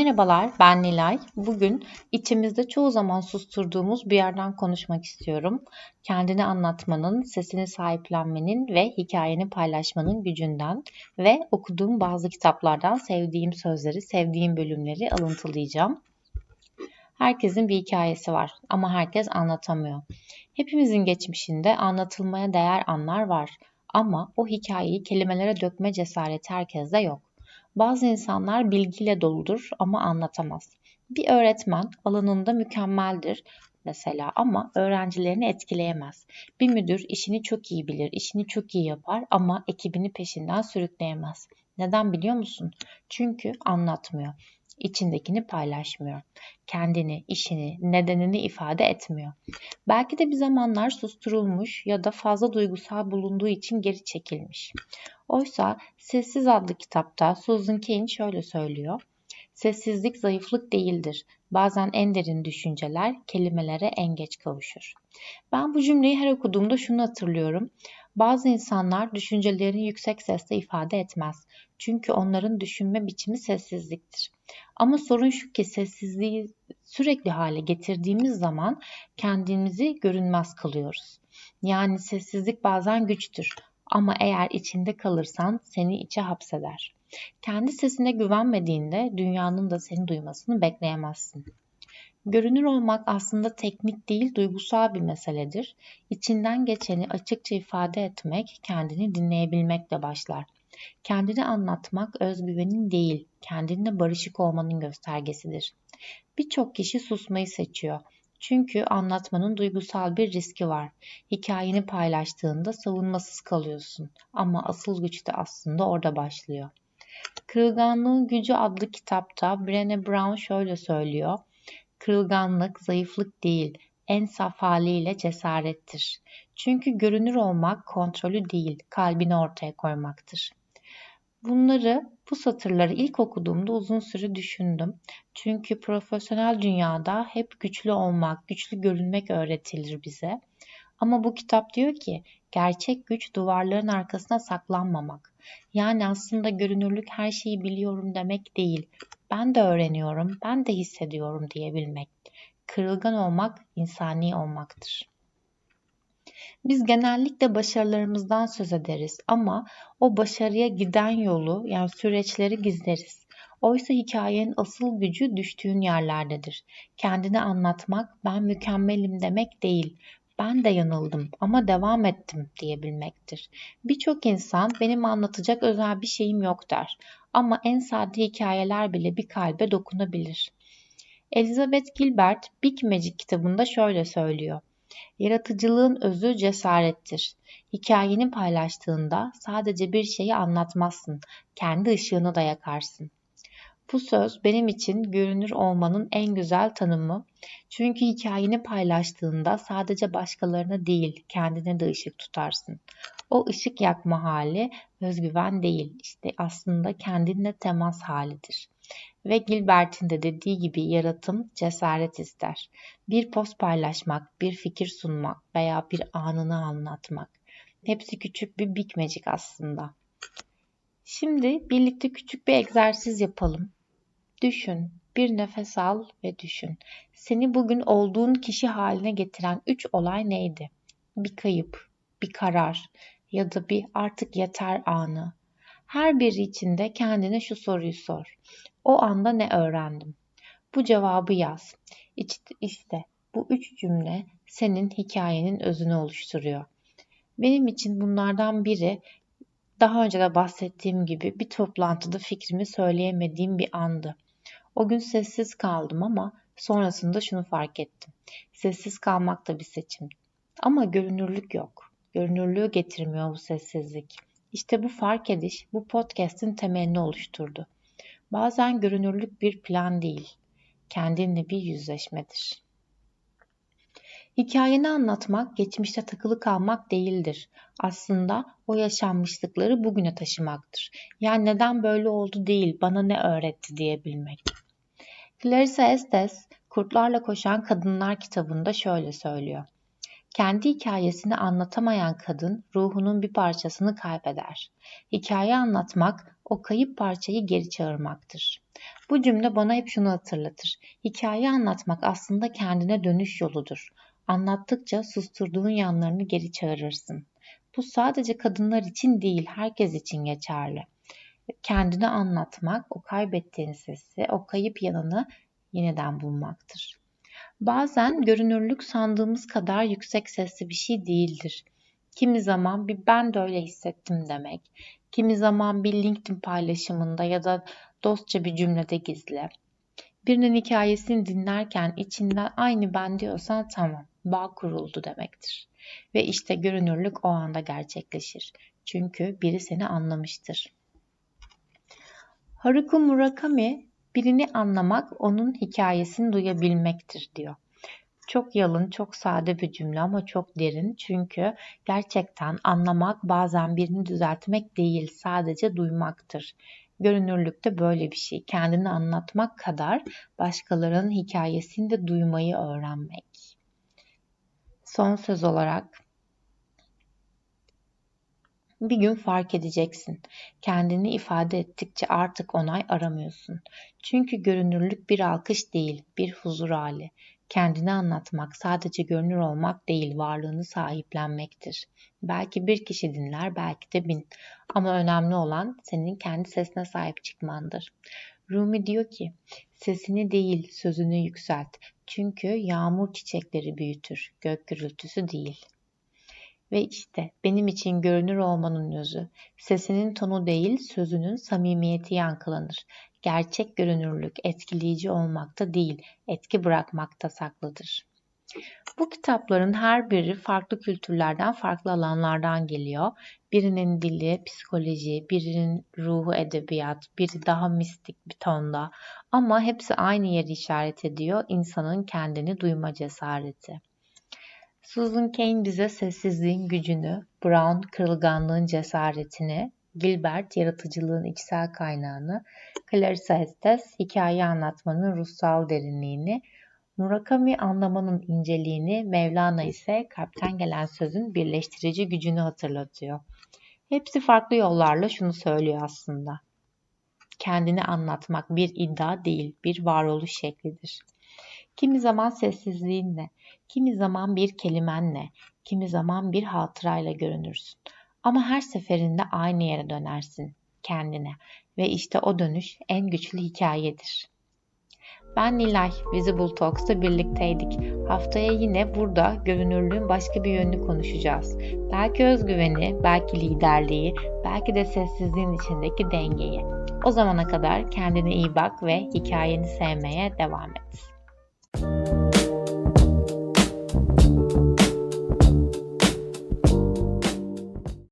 Merhabalar, ben Nilay. Bugün içimizde çoğu zaman susturduğumuz bir yerden konuşmak istiyorum. Kendini anlatmanın, sesini sahiplenmenin ve hikayeni paylaşmanın gücünden ve okuduğum bazı kitaplardan sevdiğim sözleri, sevdiğim bölümleri alıntılayacağım. Herkesin bir hikayesi var ama herkes anlatamıyor. Hepimizin geçmişinde anlatılmaya değer anlar var ama o hikayeyi kelimelere dökme cesareti herkeste yok. Bazı insanlar bilgiyle doludur ama anlatamaz. Bir öğretmen alanında mükemmeldir mesela ama öğrencilerini etkileyemez. Bir müdür işini çok iyi bilir, işini çok iyi yapar ama ekibini peşinden sürükleyemez. Neden biliyor musun? Çünkü anlatmıyor. İçindekini paylaşmıyor. Kendini, işini, nedenini ifade etmiyor. Belki de bir zamanlar susturulmuş ya da fazla duygusal bulunduğu için geri çekilmiş. Oysa Sessiz adlı kitapta Susan Cain şöyle söylüyor. Sessizlik zayıflık değildir. Bazen en derin düşünceler kelimelere en geç kavuşur. Ben bu cümleyi her okuduğumda şunu hatırlıyorum. Bazı insanlar düşüncelerini yüksek sesle ifade etmez. Çünkü onların düşünme biçimi sessizliktir. Ama sorun şu ki sessizliği sürekli hale getirdiğimiz zaman kendimizi görünmez kılıyoruz. Yani sessizlik bazen güçtür ama eğer içinde kalırsan seni içe hapseder. Kendi sesine güvenmediğinde dünyanın da seni duymasını bekleyemezsin. Görünür olmak aslında teknik değil, duygusal bir meseledir. İçinden geçeni açıkça ifade etmek, kendini dinleyebilmekle başlar. Kendini anlatmak özgüvenin değil, kendinle barışık olmanın göstergesidir. Birçok kişi susmayı seçiyor. Çünkü anlatmanın duygusal bir riski var. Hikayeni paylaştığında savunmasız kalıyorsun. Ama asıl güç de aslında orada başlıyor. Kırılganlığın Gücü adlı kitapta Brené Brown şöyle söylüyor. Kırılganlık zayıflık değil, en saf haliyle cesarettir. Çünkü görünür olmak kontrolü değil, kalbini ortaya koymaktır. Bunları, bu satırları ilk okuduğumda uzun süre düşündüm. Çünkü profesyonel dünyada hep güçlü olmak, güçlü görünmek öğretilir bize. Ama bu kitap diyor ki gerçek güç duvarların arkasına saklanmamak. Yani aslında görünürlük her şeyi biliyorum demek değil. Ben de öğreniyorum, ben de hissediyorum diyebilmek. Kırılgan olmak insani olmaktır. Biz genellikle başarılarımızdan söz ederiz ama o başarıya giden yolu yani süreçleri gizleriz. Oysa hikayenin asıl gücü düştüğün yerlerdedir. Kendini anlatmak ben mükemmelim demek değil. Ben de yanıldım ama devam ettim diyebilmektir. Birçok insan benim anlatacak özel bir şeyim yok der. Ama en sade hikayeler bile bir kalbe dokunabilir. Elizabeth Gilbert Big Magic kitabında şöyle söylüyor. Yaratıcılığın özü cesarettir. Hikayeni paylaştığında sadece bir şeyi anlatmazsın, kendi ışığını da yakarsın. Bu söz benim için görünür olmanın en güzel tanımı. Çünkü hikayeni paylaştığında sadece başkalarına değil, kendine de ışık tutarsın. O ışık yakma hali özgüven değil, işte aslında kendinle temas halidir. Ve Gilbert'in de dediği gibi yaratım cesaret ister. Bir post paylaşmak, bir fikir sunmak veya bir anını anlatmak. Hepsi küçük bir Big Magic aslında. Şimdi birlikte küçük bir egzersiz yapalım. Düşün, bir nefes al ve düşün. Seni bugün olduğun kişi haline getiren üç olay neydi? Bir kayıp, bir karar ya da bir artık yeter anı. Her biri içinde kendine şu soruyu sor. O anda ne öğrendim? Bu cevabı yaz. İşte bu üç cümle senin hikayenin özünü oluşturuyor. Benim için bunlardan biri daha önce de bahsettiğim gibi bir toplantıda fikrimi söyleyemediğim bir andı. O gün sessiz kaldım ama sonrasında şunu fark ettim. Sessiz kalmak da bir seçim. Ama görünürlük yok. Görünürlüğü getirmiyor bu sessizlik. İşte bu fark ediş bu podcast'in temelini oluşturdu. Bazen görünürlük bir plan değil, kendinle bir yüzleşmedir. Hikayeni anlatmak, geçmişte takılı kalmak değildir. Aslında o yaşanmışlıkları bugüne taşımaktır. Yani neden böyle oldu değil, bana ne öğretti diyebilmek. Clarissa Estes, Kurtlarla Koşan Kadınlar kitabında şöyle söylüyor. Kendi hikayesini anlatamayan kadın ruhunun bir parçasını kaybeder. Hikaye anlatmak o kayıp parçayı geri çağırmaktır. Bu cümle bana hep şunu hatırlatır. Hikaye anlatmak aslında kendine dönüş yoludur. Anlattıkça susturduğun yanlarını geri çağırırsın. Bu sadece kadınlar için değil, herkes için geçerli. Kendini anlatmak, o kaybettiğin sesi, o kayıp yanını yeniden bulmaktır. Bazen görünürlük sandığımız kadar yüksek sesli bir şey değildir. Kimi zaman bir ben de öyle hissettim demek, kimi zaman bir LinkedIn paylaşımında ya da dostça bir cümlede gizli. Birinin hikayesini dinlerken içinden aynı ben diyorsan tamam, bağ kuruldu demektir. Ve işte görünürlük o anda gerçekleşir. Çünkü biri seni anlamıştır. Haruki Murakami birini anlamak onun hikayesini duyabilmektir diyor. Çok yalın, çok sade bir cümle ama çok derin. Çünkü gerçekten anlamak bazen birini düzeltmek değil, sadece duymaktır. Görünürlükte böyle bir şey. Kendini anlatmak kadar başkalarının hikayesini de duymayı öğrenmek. Son söz olarak bir gün fark edeceksin. Kendini ifade ettikçe artık onay aramıyorsun. Çünkü görünürlük bir alkış değil, bir huzur hali. Kendini anlatmak sadece görünür olmak değil, varlığını sahiplenmektir. Belki bir kişi dinler, belki de bin. Ama önemli olan senin kendi sesine sahip çıkmandır. Rumi diyor ki, sesini değil, sözünü yükselt. Çünkü yağmur çiçekleri büyütür, gök gürültüsü değil. Ve işte benim için görünür olmanın özü, sesinin tonu değil, sözünün samimiyeti yankılanır. Gerçek görünürlük etkileyici olmakta değil, etki bırakmakta saklıdır. Bu kitapların her biri farklı kültürlerden, farklı alanlardan geliyor. Birinin dili, psikoloji, birinin ruhu edebiyat, biri daha mistik bir tonda. Ama hepsi aynı yeri işaret ediyor, insanın kendini duyma cesareti. Susan Cain bize sessizliğin gücünü, Brown kırılganlığın cesaretini, Gilbert yaratıcılığın içsel kaynağını, Clarissa Estes hikaye anlatmanın ruhsal derinliğini, Murakami anlamanın inceliğini, Mevlana ise kalpten gelen sözün birleştirici gücünü hatırlatıyor. Hepsi farklı yollarla şunu söylüyor aslında. Kendini anlatmak bir iddia değil, bir varoluş şeklidir. Kimi zaman sessizliğinle, kimi zaman bir kelimenle, kimi zaman bir hatırayla görünürsün. Ama her seferinde aynı yere dönersin, kendine ve işte o dönüş en güçlü hikayedir. Ben Nilay, Visible Talks'ta birlikteydik. Haftaya yine burada görünürlüğün başka bir yönünü konuşacağız. Belki özgüveni, belki liderliği, belki de sessizliğin içindeki dengeyi. O zamana kadar kendine iyi bak ve hikayeni sevmeye devam et. Thank you